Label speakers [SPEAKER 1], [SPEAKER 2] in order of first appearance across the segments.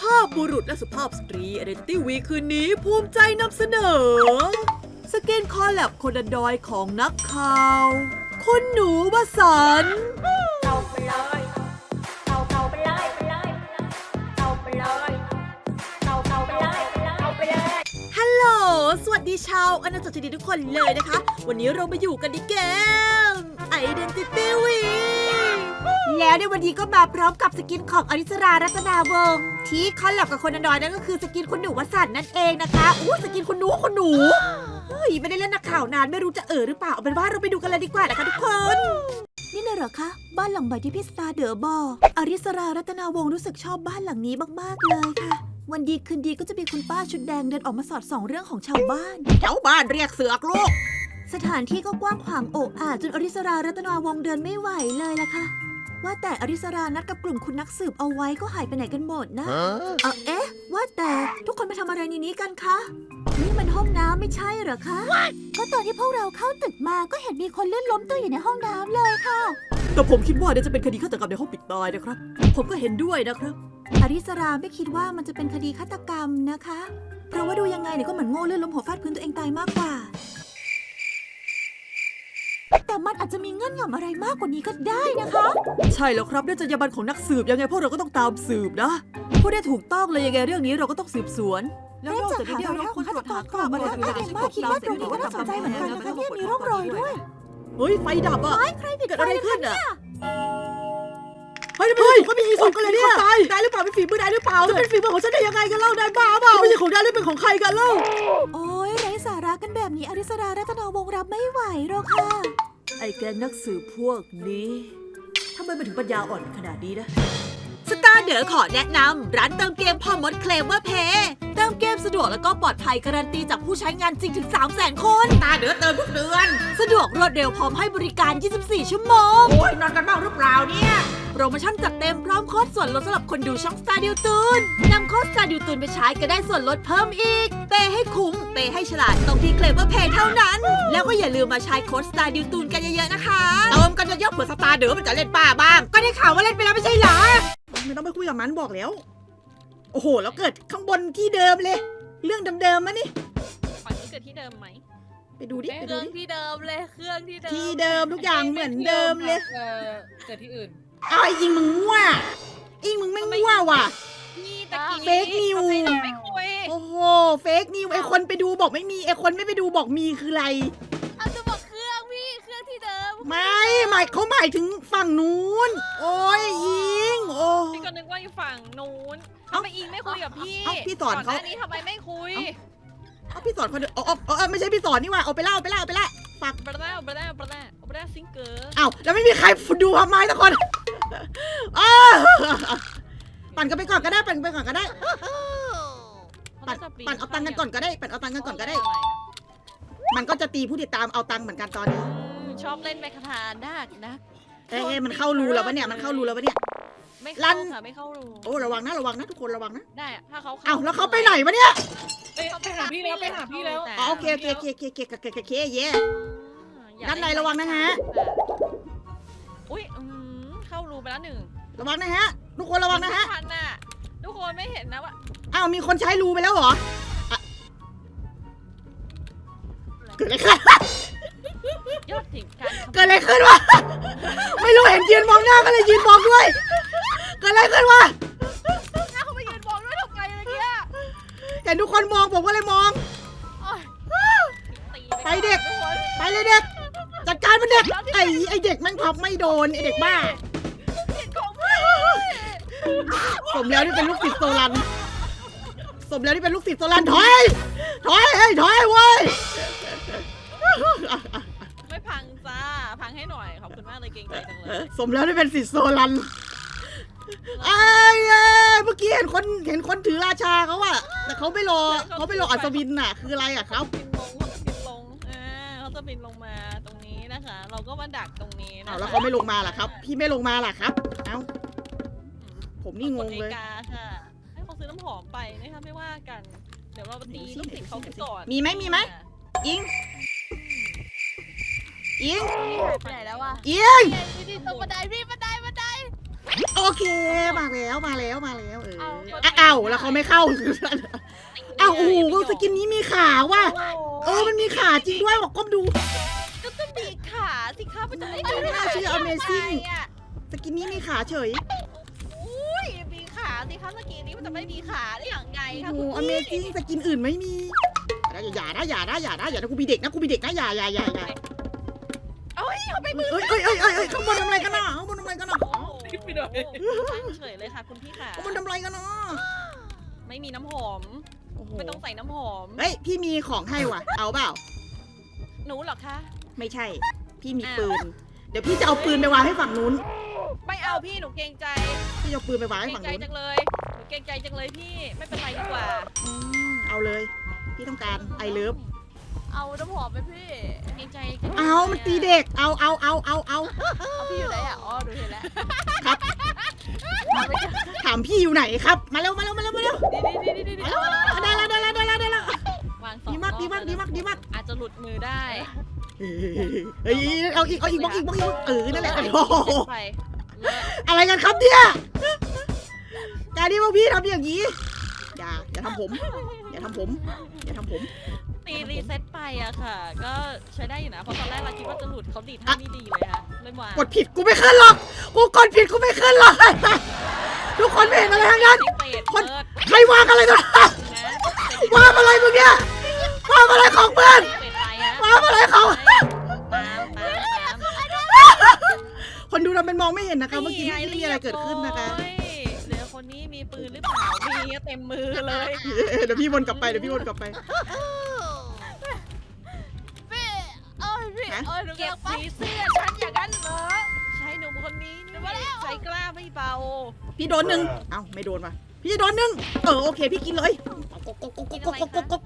[SPEAKER 1] ภาพบุรุษและสุภาพสตรี Identity Week คืนนี้ภูมิใจนำเสนอสกินคอลแลบคนดอยของนักข่าว คุณหนูวสันต์
[SPEAKER 2] เอาไปเลยเอาเอาไปเลยไปเลยเอาไปเลยเอาเอาไปเลยเลยเอาไปเลย
[SPEAKER 1] ฮัลโหล สวัสดีชาวอาณาจักรจีดีทุกคนเลยนะคะ วันนี้เรามาอยู่กันในเกม Identity Week แล้วในวันนี้ก็มาพร้อมกับสกินของอริสรารัตนาวงศ์ที่คอลแลบกับคนน้อยนั่นก็คือสกินคุณหนูวสันต์นั่นเองนะคะอู้สกินคุณหนูคุณหนูเฮ้ยไม่ได้เล่นนักข่าวนานไม่รู้จะเออหรือเปล่าเอาเป็นว่าเราไปดูกันเลยดีกว่านะคะทุกคน นี่น่ะเหรอคะ บ้านหลังใหม่ที่พี่สตาร์เดอบอกอริสรารัตนาวงศ์รู้สึกชอบบ้านหลังนี้มากๆเลยค่ะ วันดีคืนดีก็จะมีคุณป้าชุดแดงเดินออกมาสอดส่องเรื่องของชาวบ้าน
[SPEAKER 3] แถวบ้านเรียกเสือกลูก
[SPEAKER 1] สถานที่ก็กว้างขวางโอบอาจจนอริสรารัตนาวงศ์เดินไม่ไหวเลยล่ะค่ะ ว่าแต่อริสรานัดกับกลุ่มคุณนักสืบเอาไว้ก็หายไปไหนกันหมดนะ เออเอ๊ะ ว่าแต่ทุกคนมาทำอะไรในนี้กันคะ นี่มันห้องน้ำไม่ใช่เหรอคะ ก็ตอนที่พวกเราเข้าตึกมาก็เห็นมีคนลื่นล้มตัวอยู่ในห้องน้ำเลยค่ะ แต่ผมคิดว่าเดี๋ยวจะเป็นคดีฆาตกรรมในห้องปิดตายนะครับ ผมก็เห็นด้วยนะครับ อริสราไม่คิดว่ามันจะเป็นคดีฆาตกรรมนะคะ เพราะว่าดูยังไงเนี่ยก็เหมือนโง่ลื่นล้มหัวฟาดพื้นตัวเองตายมากกว่า แต่มันอาจจะมีเงื่อนงำอะไรมากกว่านี้ก็ได้นะคะ ใช่แล้วครับด้วยจรรยาบรรณของนักสืบยังไงพวกเราก็ต้องตามสืบนะพูดได้ถูกต้องเลยยังไงเรื่องนี้เราก็ต้องสืบสวน แล้วนอกจากนี้เราควรตรวจหาข้อมูลอื่นๆที่พบตามเส้นทางการทำงานนะคะเนี่ยมีร่องรอยด้วย เฮ้ยไฟดับอะเกิดอะไรขึ้นอะ
[SPEAKER 3] เฮ้ยทำไมเขามีอีสุกันเลยเนี่ยตายได้หรือเปล่าเป็นฝีมือได้หรือเปล่าจะเป็นฝีมือของฉันได้ยังไงกันเล่าได้บ้าเปล่าไม่ใช่ของได้หรือเป็นของใครกันเล่า
[SPEAKER 1] โอ้ยไร้สาระกันแบบนี้อริสรารัตนาวงศ์รับไม่ไหวหรอกค่ะ ไอ้แกงนักสืบพวกนี้ทำไมมันถึงปัญญาอ่อนขนาดนี้นะ สตาร์เดอขอแนะนำร้านเติมเกมพอมดเคลมว่าเพย์เติมเกมสะดวกแล้วก็ปลอดภัยการันตีจากผู้ใช้งานจริงถึง 3 0 0 0 0 0 คน
[SPEAKER 3] ตาเดือดเติมทุก เดือน
[SPEAKER 1] สะดวกรวดเร็วพร้อมให้บริการ 24 ชั่วโมง
[SPEAKER 3] โอ้ยนอนกันบ้างหรือเปล่าเนี่ย
[SPEAKER 1] โปรโมชั่นจัดเต็มพร้อมโค้ดส่วนลดสำหรับคนดูช่อง Star ดิวตูนนำโค้ด Star ดิวตูนไปใช้ก็ได้ส่วนลดเพิ่มอีกเปย์ให้คุ้มเปย์ให้ฉลาดตรงที่เคลมว่าเพย์เท่านั้น แล้วก็อย่าลืมมาใช้โค้ด Star ดิวตูนกันเยอะๆนะคะ
[SPEAKER 3] เติมกันเยอะๆเผื่อสตาร์เดือมันจะเล่นป้าบ้าง ก็ได้ข่าวว่าเล่นไปแล้วไม่ใช่เหรอ ไม่ต้องไปคุยกับมันบอกแล้ว โอ้โห แล้วเกิดข้างบนที่เดิมเลย เรื่องเดิมๆมะนี่
[SPEAKER 4] ฝั่งนี้เกิดที่เดิมไหม
[SPEAKER 3] ไปดูดิ
[SPEAKER 4] เค
[SPEAKER 3] ไปดู
[SPEAKER 4] รื่อง
[SPEAKER 3] ดิ
[SPEAKER 4] ที่เดิมเลยเครื่องที่เดิม
[SPEAKER 3] ที่เดิมทุกอย่างเหมือนเดิมเลย
[SPEAKER 4] เออเกิดที่อื่น
[SPEAKER 3] อ้าวไอ้อิงมึงมั่วอิงมึงไม่มั่วว่ะ
[SPEAKER 4] นี่ตะกี้
[SPEAKER 3] Fake news
[SPEAKER 4] ทำไมเราไม่คุย
[SPEAKER 3] โอ้โหเฟกนิวไอคนไปดูบอกไม่มีไอคนไม่ไปดูบอกมีคืออะไร
[SPEAKER 4] เอาจะบอกเครื่องพี่เครื่องที่เดิม
[SPEAKER 3] ไม่หมายเขาหมายถึงฝั่งนู้น โอ้ยอิงโอ้
[SPEAKER 4] พี่ก็นึกว่าอยู่ฝั่งนู้น
[SPEAKER 3] เอ้า
[SPEAKER 4] ทำไมอิงไม่คุยกับพี่
[SPEAKER 3] เอ้าพี่สอนเขา
[SPEAKER 4] ก่หน้านี้ทำไมไม่คุย
[SPEAKER 3] เอาพี่สอนคนเดียวอ๋ออ๋ออ๋อไม่ใช่พี่สอนนี่หว่าเอาไปเล่าเอาไปเล่าเอาไปเล่าฝาก
[SPEAKER 4] บราด้าบราด้าบราด้าบราด้าซิงเกอร์
[SPEAKER 3] อ้าวแล้วไม่มีใครดูทำไมสักคนอ้าวปั่นกันไปก่อนก็ได้ปั่นไปก่อนก็ได้ ปั่นปั่นเอาตังค์กันก่อนก็ได้ปั่นเอาตังค์กันก่อนก็ได้ มันก็จะตีผู้ติดตามเอาตังค์เหมือนกันตอนนี้
[SPEAKER 4] อืมชอบเล่นแมคคาทานดักนะ
[SPEAKER 3] เอ้ยเอ้ยมันเข้ารูแล้ววะเนี่ยมันเข้ารูแล้ววะเนี่ย
[SPEAKER 4] ไม่
[SPEAKER 3] ลั่
[SPEAKER 4] เข้าน ค่ะไม่เข้ารู
[SPEAKER 3] โอ้ระวังนะระวังนะทุกคนระวังนะ
[SPEAKER 4] ได้อะถ้าเขา
[SPEAKER 3] อ้าวแล้วเขาไปไหนวะเนี่ย
[SPEAKER 4] เอ้ยไปหาพี่แล้วไปหาพี่แล้ว
[SPEAKER 3] อ๋อโอเคโอเคโอเคโอเคโอเคโอเคโอเคเย่
[SPEAKER 4] อยาก
[SPEAKER 3] ด้านใน
[SPEAKER 4] เล่
[SPEAKER 3] ระวังนะฮะ
[SPEAKER 4] อุ้ยอืมเข้ารูไปแล้วหนึ่ง
[SPEAKER 3] ระวังนะฮะ ทุกคนระวังนะฮะ
[SPEAKER 4] ไม่ทันน่ะทุกคนไม่เห็นนะว่า
[SPEAKER 3] อ้าวมีคนใช้รูไปแล้วเหรออะเกิดอะไรขึ้น
[SPEAKER 4] ยอดถึงการ
[SPEAKER 3] เกิดอะไรขึ้นวะ ไม่รู้เห็นยืนมองหน้าก็เลยยืนมองด้วยเกิด อะไรขึ้นวะ
[SPEAKER 4] ถ้าเขาไปยืนมองด้วยทำไงเมื่อกี้อะ
[SPEAKER 3] เห็นทุกคนมองผมก็เลยมอง
[SPEAKER 4] โอ๊ยตี
[SPEAKER 3] ไปเด็ก
[SPEAKER 4] ทุคน
[SPEAKER 3] ไปเลยเด็ก จัดการมันเด็ก ไอ้ไอ้เด็กแม่งพับไม่โดนไอ้เด็กบ้า
[SPEAKER 4] เห็นของเพื่อน
[SPEAKER 3] สมแล้วที่เป็นลูกศิษย์โซลัน สมแล้วที่เป็นลูกศิษย์โซลันถอย ถอยเฮ้ยถอยเว้ย
[SPEAKER 4] ไม่พังจ้า พังให้หน่อย ขอบคุณมากเลยเก่งใจจังเลย
[SPEAKER 3] สมแล้วที่เป็นศิษย์โซลัน ไอ้เอ้ยเมื่อกี้เห็นคนเห็นคนถือราชาเขาอะแต่เขาไม่รอเขาไม่รออัศวินน่ะ คืออะไรอะครับ
[SPEAKER 4] บินลงเขาจะบินลงอ่าเขาจะบินลงมาตรงนี้นะคะ เราก็มาดักตรงนี้นะคะ
[SPEAKER 3] เอาแล้วเขาไม่ลงมาล่ะครับ พี่ไม่ลงมาล่ะครับ เอ้า ผมนี่งงเลย
[SPEAKER 4] กดนาฬิกาค่ะ ให้เขาซื้อน้ำหอมไปนะคะไม่ว่ากัน เดี๋ยวเราไปตีลูกศิษย์เขากันก่อน
[SPEAKER 3] มีไหมมีไหม อิง อิง
[SPEAKER 4] นี่หายไปไหนแล้ววะ
[SPEAKER 3] อิง
[SPEAKER 4] นี่นี่ตรงบันไดพี่บันไดบันได
[SPEAKER 3] โอเค มาแล้วมาแล้วมาแล้วเออ
[SPEAKER 4] เอา
[SPEAKER 3] อะเอ้าแล้วเขาไม่เข้าเอ้าโอ้โหสกินนี้มีขาว่ะเออมันมีขาจริงด้วยบอกก้มดู
[SPEAKER 4] ก็จะมีขาสิคะมันจะได้
[SPEAKER 3] ไม่น่าเชื่อ Amazing
[SPEAKER 4] ไงอะ
[SPEAKER 3] สกินนี้มีขาเฉย
[SPEAKER 4] อุ้ยมีขาสิคะเมื่อกี้นี้มันจะไม่มีขาได้อย่างไงคะ
[SPEAKER 3] โอ้
[SPEAKER 4] คุณ
[SPEAKER 3] อเม
[SPEAKER 4] พี่
[SPEAKER 3] ซิ่งสกินอื่นไม่มีอย่านะอย่านะอย่านะอย่านะอย่านะกูมีเด็กนะกูมีเด็กนะอย่าอย่าอย่าอย่า
[SPEAKER 4] เอ้ยเขาไปมือ
[SPEAKER 3] เอ้ยเอ้ยเอ้ยเอ้ยเอ้ยข้างบนทำอะไรกันน่ะข้างบนทำอะไรกันน่ะ
[SPEAKER 4] โอ้โหตั้งเฉยเลยค่ะคุณพี่ค่ะ
[SPEAKER 3] ข้างบนทำอะไรกันน่ะ
[SPEAKER 4] ไม่มีน้ำหอม
[SPEAKER 3] โอ้โห
[SPEAKER 4] ไม่ต้องใส่น้ำหอม
[SPEAKER 3] เฮ้ย พี่มีของให้ว่ะ เอาเปล่า
[SPEAKER 4] หนูเหรอคะ
[SPEAKER 3] ไม่ใช่ พี่มี
[SPEAKER 4] อ้าว
[SPEAKER 3] ปืน เดี๋ยวพี่จะเอาปืนไปวางให้ฝั่งนู้น
[SPEAKER 4] ไม่เอาพี่หนูเกรงใจ
[SPEAKER 3] พี่จะเอาปืนไปวาง
[SPEAKER 4] เกร
[SPEAKER 3] ให้
[SPEAKER 4] ง
[SPEAKER 3] ฝั่ง
[SPEAKER 4] ใจ
[SPEAKER 3] นู้น
[SPEAKER 4] จังเลยหนูเกรงใจจังเลยพี่ไม่เป็นไรดีกว่า
[SPEAKER 3] อืมเอาเลย พี่ต้องการไอเลิฟ
[SPEAKER 4] เอาน้ำหอมไปพี่เกรงใจกรงใจ
[SPEAKER 3] เอามันตีเด็ก เอาเอาเอาเอาเอา
[SPEAKER 4] เอาพี่อยู่ไหนอะอ๋อดูเห็นแล้ว
[SPEAKER 3] ครับถามพี่อยู่ไหนครับ มาเร็วมาเร็วมาเร็วมาเร็ว
[SPEAKER 4] ดีดีดีดีดี
[SPEAKER 3] ได้แล้วได้แล้วได้แล้วได้แล้ว
[SPEAKER 4] วางสอง
[SPEAKER 3] ดีมาก
[SPEAKER 4] รอบ
[SPEAKER 3] ดีมาก
[SPEAKER 4] แล้ว
[SPEAKER 3] ดีมากดีมาก
[SPEAKER 4] อาจจะหลุดมือได้
[SPEAKER 3] เฮ้ยเฮ้ยเอาอีกเอาอีกบล็อกอีกบล็อกอีกเออนั่นแหละโอ้โห
[SPEAKER 4] ไปเลิศ
[SPEAKER 3] อะไรกันครับเนี่ยการที่พวกพี่ทำอย่างนี้อย่าอย่าทำผม อย่าทำผม อย่าทำผม
[SPEAKER 4] ตีรีเซ็ตไป อะค่ะ ก็ใช้ได้อยู่นะ เพราะตอนแรกเราคิดว่าจะหลุดเขาดีดท่านี่ดีเลยค่ะเลยมาก
[SPEAKER 3] ดผิดกูไม่ขึ้นหรอก กูกดผิดกูไม่ขึ้นหรอก ทุกคนไม่เห็นอะไรทั้งนั้น
[SPEAKER 4] จิ้งเป็ด
[SPEAKER 3] คน
[SPEAKER 4] เลิศ
[SPEAKER 3] ใครวางอะไรกัน
[SPEAKER 4] นะ
[SPEAKER 3] วางอะไรมึงเนี่ยวางอะไรของเพื่อน
[SPEAKER 4] เป็ดไปฮะ
[SPEAKER 3] วางอะไรของ
[SPEAKER 4] ตามตามตาม
[SPEAKER 3] คนดูเราเป็นมองไม่เห็นนะคะ เมื่อกี้ไม่ได้มีอะไรเกิดขึ้นนะคะ
[SPEAKER 4] เรียบร้อยเหลือคนนี้มีปืนหรือเปล่ามีเต็มมือเลย
[SPEAKER 3] เดี๋ยวพี่วนกลับไป เดี๋ยวพี่วนกลับไป
[SPEAKER 4] อ้ยพี่
[SPEAKER 3] ฮะ
[SPEAKER 4] เอ้ยหนูเก็บผีเสื้อฉันอย่างนั้นเหรอ ใช่หนุ่มคนนี้นี่ใจกล้าไม่เบา
[SPEAKER 3] พี่โดนหนึ่งเอ้าไม่โดนว่ะพี่จะโดนหนึ่งเออโอเค พี่กินเลยกกกกกกกกกก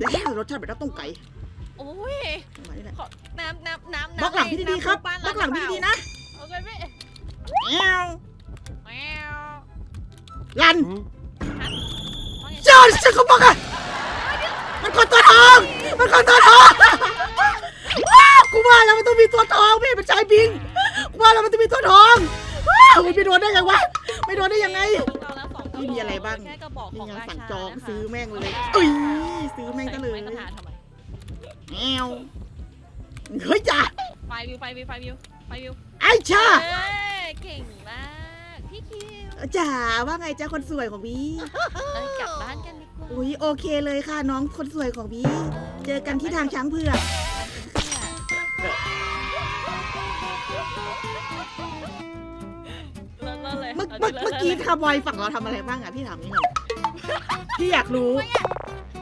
[SPEAKER 3] แล้วรสชาติแบบน้ำต้มไก่
[SPEAKER 4] โอ้ย
[SPEAKER 3] มานี่แหละ
[SPEAKER 4] ขอน้ำน้ำน้ำ
[SPEAKER 3] บล็อกหลังพี่ดีๆครับ
[SPEAKER 4] น้ำ
[SPEAKER 3] บล็อกหลังพี่ดีๆนะ
[SPEAKER 4] โอเคพี่
[SPEAKER 3] แอว
[SPEAKER 4] แมว
[SPEAKER 3] ลัน
[SPEAKER 4] ว่าไง
[SPEAKER 3] จอดฉันก็บอกอะมันคนตัวทอง มันคนตัวทอง ว้าวกูว่าแล้วมันต้องมีตัวทองพี่เป็นชายบิงกูว่าแล้วมันต้องมีตัวทองว้าวไม่โดนได้ไงวะไม่โดนได้ยังไง
[SPEAKER 4] เราแล้วสองก
[SPEAKER 3] นี่มีอะไรบ้าง
[SPEAKER 4] แค่กระบอกข
[SPEAKER 3] นี่
[SPEAKER 4] อง
[SPEAKER 3] ไง
[SPEAKER 4] รา
[SPEAKER 3] สั่ง
[SPEAKER 4] ชา
[SPEAKER 3] จอง
[SPEAKER 4] นะคะ
[SPEAKER 3] ซื้อแม่งเลยเอ้ยซื้อแม่งซะเลย
[SPEAKER 4] ใส่ไว้กระถางทำไม
[SPEAKER 3] แมวเฮ้ยจ้า
[SPEAKER 4] ไฟวิวไฟวิวไฟวิวไฟวิว
[SPEAKER 3] ไอ้ชา
[SPEAKER 4] เอ้ยเก่งมากพี่คิว
[SPEAKER 3] จ๋าว่าไงจ้าคนสวยของพี่
[SPEAKER 4] เอ้ยกลับบ้านกันดีกว่า
[SPEAKER 3] อุ้ยโอเคเลยค่ะน้องคนสวยของพี่เจอกันที่ทางช้างเผือก
[SPEAKER 4] เลย
[SPEAKER 3] เมื่อ
[SPEAKER 4] เอา
[SPEAKER 3] เมื่อ
[SPEAKER 4] ดิ
[SPEAKER 3] เมื่อ
[SPEAKER 4] ลิศ
[SPEAKER 3] กี้
[SPEAKER 4] ลิศ
[SPEAKER 3] คาร์บอยฝั่งเราทำอะไรบ้างอะพี่ถามนี่หน่อยพี่อยากรู้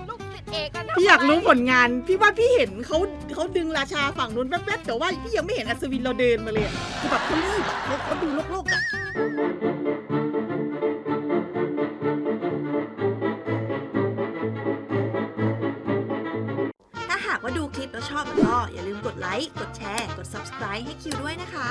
[SPEAKER 4] ลูกติดเอกกัน
[SPEAKER 3] พี่อยากรู้ผลงาน พี่ว่าพี่เห็นเขาเขาดึงราชาฝั่งนู้นแป๊บๆแต่ว่าพี่ยังไม่เห็นอัศวินเราเดินมาเลยอะคือแบบเขารีบอะเขาเขาดูโลกๆอะ
[SPEAKER 1] ถ้าหากว่าดูคลิปแล้วชอบแล้วก็อย่าลืมกดไลค์ กดแชร์ กด subscribe ให้คิวด้วยนะคะ